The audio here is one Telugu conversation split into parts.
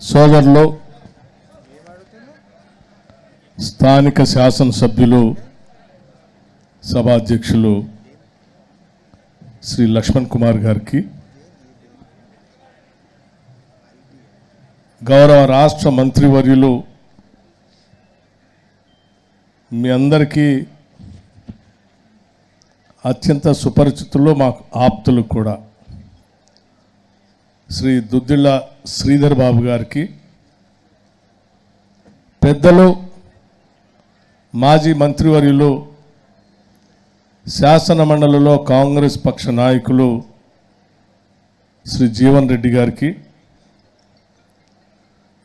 సోదరులు స్థానిక శాసనసభ్యులు సభాధ్యక్షులు శ్రీ లక్ష్మణ్ కుమార్ గారికి గౌరవ రాష్ట్ర మంత్రివర్యులు మీ అందరికీ అత్యంత సుపరిచితులు మాకు ఆప్తులు కూడా. శ్రీ దుద్దిళ్ళ శ్రీధర్ బాబు గారికి పెద్దలు మాజీ మంత్రివర్యులు శాసన మండలిలో కాంగ్రెస్ పక్ష నాయకులు శ్రీ జీవన్ రెడ్డి గారికి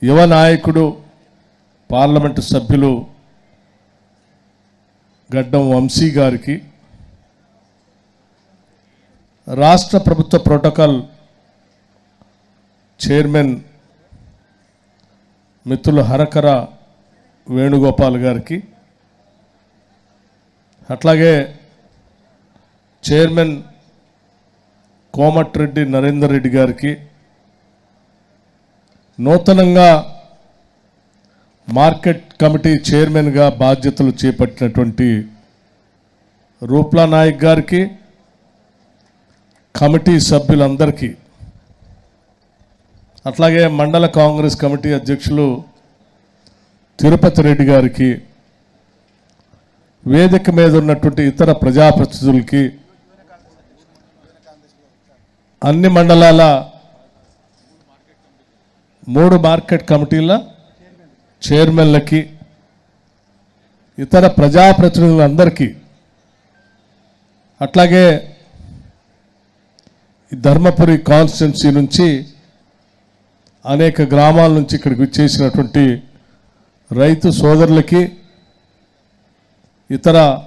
యువ నాయకుడు పార్లమెంటు సభ్యులు గడ్డం వంశీ గారికి రాష్ట్ర ప్రభుత్వ ప్రోటోకాల్ చైర్మన్ మిత్రులు హరకర వేణుగోపాల్ గారికి అట్లాగే చైర్మన్ కోమటిరెడ్డి నరేందర్ రెడ్డి గారికి నూతనంగా మార్కెట్ కమిటీ చైర్మన్గా బాధ్యతలు చేపట్టినటువంటి రూప్లా నాయక్ గారికి కమిటీ సభ్యులందరికీ అట్లాగే మండల కాంగ్రెస్ కమిటీ అధ్యక్షులు తిరుపతి రెడ్డి గారికి వేదిక మీద ఉన్నటువంటి ఇతర ప్రజాప్రతినిధులకి అన్ని మండలాల మూడు మార్కెట్ కమిటీల చైర్మన్లకి ఇతర ప్రజాప్రతినిధులందరికీ అట్లాగే ఈ ధర్మపురి కాన్స్టిట్యున్సీ నుంచి అనేక గ్రామాల నుంచి ఇక్కడికి వచ్చేసినటువంటి రైతు సోదరులకి ఇతర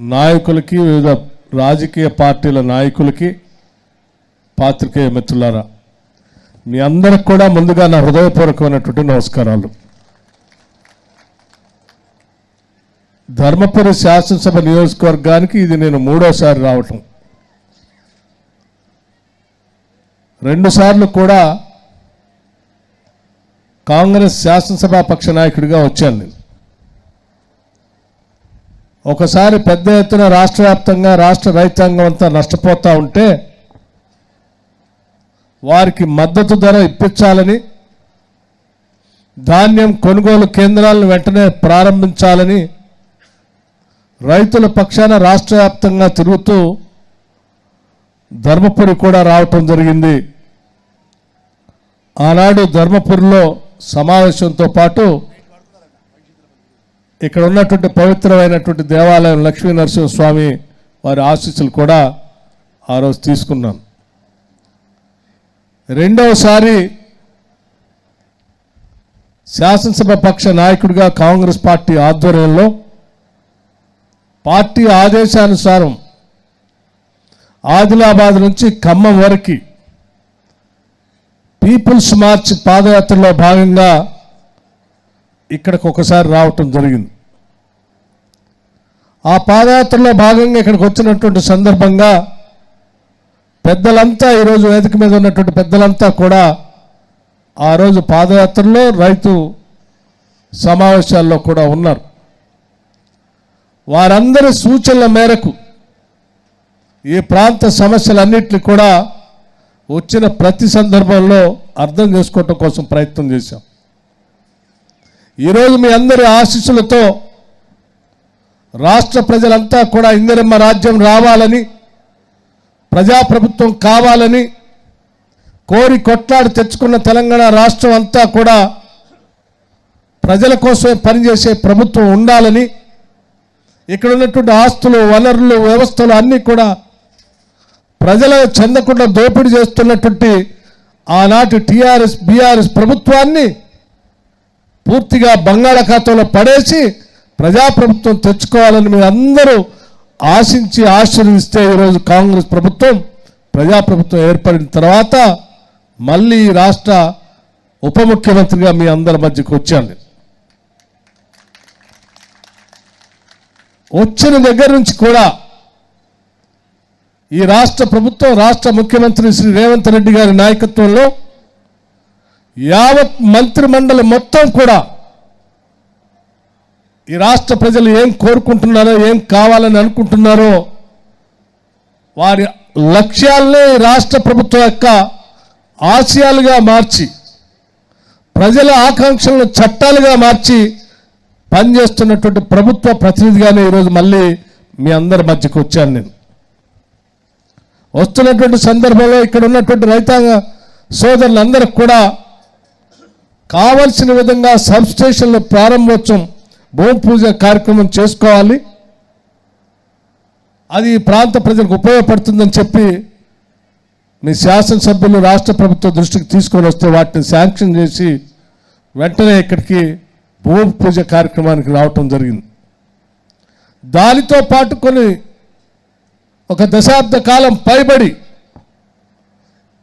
నాయకులకి వివిధ రాజకీయ పార్టీల నాయకులకి పాత్రికేయ మిత్రులారా మీ అందరికి కూడా ముందుగా నా హృదయపూర్వకమైనటువంటి నమస్కారాలు. ధర్మపురి శాసనసభ నియోజకవర్గానికి ఇది నేను మూడోసారి రావటం. రెండుసార్లు కూడా కాంగ్రెస్ శాసనసభా పక్ష నాయకుడిగా వచ్చాను నేను. ఒకసారి పెద్ద ఎత్తున రాష్ట్ర వ్యాప్తంగా రాష్ట్ర రైతాంగం అంతా నష్టపోతూ ఉంటే వారికి మద్దతు ధర ఇప్పించాలని ధాన్యం కొనుగోలు కేంద్రాలను వెంటనే ప్రారంభించాలని రైతుల పక్షాన రాష్ట్ర వ్యాప్తంగా తిరుగుతూ ధర్మపురి కూడా రావటం జరిగింది. ఆనాడు ధర్మపురిలో సమావేశంతో పాటు ఇక్కడ ఉన్నటువంటి పవిత్రమైనటువంటి దేవాలయం లక్ష్మీ నరసింహస్వామి వారి ఆశీస్సులు కూడా ఆ రోజు తీసుకున్నాను రెండవసారి శాసనసభ పక్ష నాయకుడిగా కాంగ్రెస్ పార్టీ ఆధ్వర్యంలో పార్టీ ఆదేశానుసారం ఆదిలాబాద్ నుంచి ఖమ్మం వరకు పీపుల్స్ మార్చ్ పాదయాత్రలో భాగంగా ఇక్కడికి ఒకసారి రావటం జరిగింది. ఆ పాదయాత్రలో భాగంగా ఇక్కడికి వచ్చినటువంటి సందర్భంగా పెద్దలంతా ఈరోజు వేదిక మీద ఉన్నటువంటి పెద్దలంతా కూడా ఆ రోజు పాదయాత్రలో రైతు సమావేశాల్లో కూడా ఉన్నారు. వారందరి సూచనల మేరకు ఈ ప్రాంత సమస్యలన్నింటినీ కూడా వచ్చిన ప్రతి సందర్భంలో అర్థం చేసుకోవటం కోసం ప్రయత్నం చేశాం. ఈరోజు మీ అందరి ఆశీస్సులతో రాష్ట్ర ప్రజలంతా కూడా ఇందిరమ్మ రాజ్యం రావాలని ప్రజాప్రభుత్వం కావాలని కోరి కొట్లాడి తెచ్చుకున్న తెలంగాణ రాష్ట్రం అంతా కూడా ప్రజల కోసమే పనిచేసే ప్రభుత్వం ఉండాలని ఇక్కడ ఉన్నటువంటి ఆస్తులు వనరులు వ్యవస్థలు అన్నీ కూడా ప్రజల చెందకుండా దోపిడీ చేస్తున్నటువంటి ఆనాటి టీఆర్ఎస్ బీఆర్ఎస్ ప్రభుత్వాన్ని పూర్తిగా బంగాళాఖాతంలో పడేసి ప్రజాప్రభుత్వం తెచ్చుకోవాలని మీరు అందరూ ఆశించి ఆశీర్వదిస్తే ఈరోజు కాంగ్రెస్ ప్రభుత్వం ప్రజాప్రభుత్వం ఏర్పడిన తర్వాత మళ్ళీ రాష్ట్ర ఉప ముఖ్యమంత్రిగా మీ అందరి మధ్యకు వచ్చాను వచ్చిన దగ్గర నుంచి కూడా ఈ రాష్ట్ర ప్రభుత్వం రాష్ట్ర ముఖ్యమంత్రి శ్రీ రేవంత్ రెడ్డి గారి నాయకత్వంలో యావత్ మంత్రిమండలి మొత్తం కూడా ఈ రాష్ట్ర ప్రజలు ఏం కోరుకుంటున్నారో ఏం కావాలని అనుకుంటున్నారో వారి లక్ష్యాలనే ఈ రాష్ట్ర ప్రభుత్వం యొక్క ఆశయాలుగా మార్చి ప్రజల ఆకాంక్షలను చట్టాలుగా మార్చి పనిచేస్తున్నటువంటి ప్రభుత్వ ప్రతినిధిగానే ఈరోజు మళ్ళీ మీ అందరి మధ్యకు వచ్చాను నేను. వస్తున్నటువంటి సందర్భంలో ఇక్కడ ఉన్నటువంటి రైతాంగ సోదరులందరికి కూడా కావలసిన విధంగా సబ్స్టేషన్ల ప్రారంభోత్సవం భూమి పూజ కార్యక్రమం చేసుకోవాలి. అది ప్రాంత ప్రజలకు ఉపయోగపడుతుందని చెప్పి మీ శాసనసభ్యులు రాష్ట్ర ప్రభుత్వం దృష్టికి తీసుకొని వస్తే వాటిని శాంక్షన్ చేసి వెంటనే ఇక్కడికి భూమి పూజ కార్యక్రమానికి రావటం జరిగింది. దానితో పాటు కొన్ని ఒక దశాబ్ద కాలం పైబడి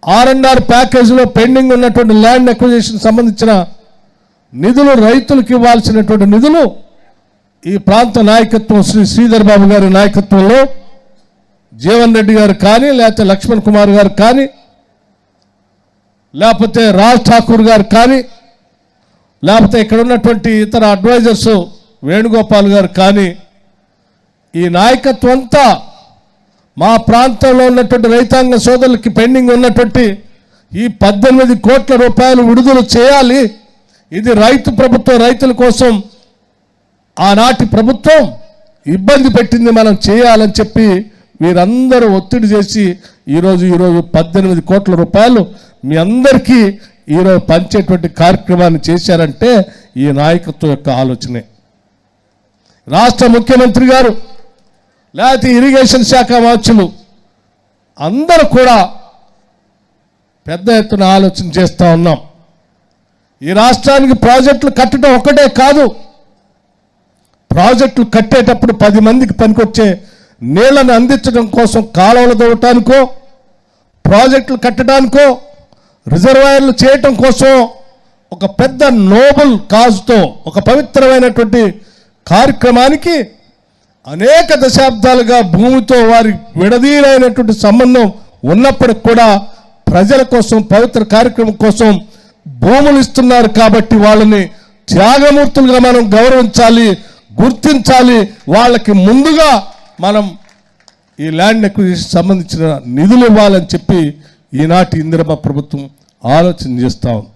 ఆర్ఎన్ఆర్ ప్యాకేజీలో పెండింగ్ ఉన్నటువంటి ల్యాండ్ అక్విజిషన్ సంబంధించిన నిధులు రైతులకు ఇవ్వాల్సినటువంటి నిధులు ఈ ప్రాంత నాయకత్వం శ్రీ శ్రీధర్ బాబు గారి నాయకత్వంలో జీవన్ రెడ్డి గారు కానీ లేకపోతే లక్ష్మణ్ కుమార్ గారు కానీ లేకపోతే రాజ్ ఠాకూర్ గారు కానీ లేకపోతే ఇక్కడ ఉన్నటువంటి ఇతర అడ్వైజర్స్ వేణుగోపాల్ గారు కానీ ఈ నాయకత్వం అంతా మా ప్రాంతంలో ఉన్నటువంటి రైతాంగ సోదరులకి పెండింగ్ ఉన్నటువంటి ఈ పద్దెనిమిది కోట్ల రూపాయలు విడుదల చేయాలి. ఇది రైతు ప్రభుత్వం రైతుల కోసం ఆనాటి ప్రభుత్వం ఇబ్బంది పెట్టింది మనం చేయాలని చెప్పి వీరందరూ ఒత్తిడి చేసి ఈరోజు ఈరోజు పద్దెనిమిది కోట్ల రూపాయలు మీ అందరికీ ఈరోజు పంచేటువంటి కార్యక్రమాన్ని చేశారంటే ఈ నాయకత్వం యొక్క ఆలోచనే. రాష్ట్ర ముఖ్యమంత్రి గారు లేకపోతే ఇరిగేషన్ శాఖ మార్చులు అందరూ కూడా పెద్ద ఎత్తున ఆలోచన చేస్తూ ఉన్నాం. ఈ రాష్ట్రానికి ప్రాజెక్టులు కట్టడం ఒక్కటే కాదు. ప్రాజెక్టులు కట్టేటప్పుడు పది మందికి పనికొచ్చే నీళ్ళను అందించడం కోసం కాలువలు తవ్వటానికో ప్రాజెక్టులు కట్టడానికో రిజర్వాయర్లు చేయటం కోసం ఒక పెద్ద నోబుల్ కాజుతో ఒక పవిత్రమైనటువంటి కార్యక్రమానికి అనేక దశాబ్దాలుగా భూమితో వారి విడదీరైనటువంటి సంబంధం ఉన్నప్పటికి కూడా ప్రజల కోసం పవిత్ర కార్యక్రమం కోసం భూములు ఇస్తున్నారు కాబట్టి వాళ్ళని త్యాగమూర్తులుగా మనం గౌరవించాలి గుర్తించాలి. వాళ్ళకి ముందుగా మనం ఈ ల్యాండ్ ఎక్విజిషన్ సంబంధించిన నిధులు ఇవ్వాలని చెప్పి ఈనాటి ఇందిరమ్మ ప్రభుత్వం ఆలోచన చేస్తా ఉంది.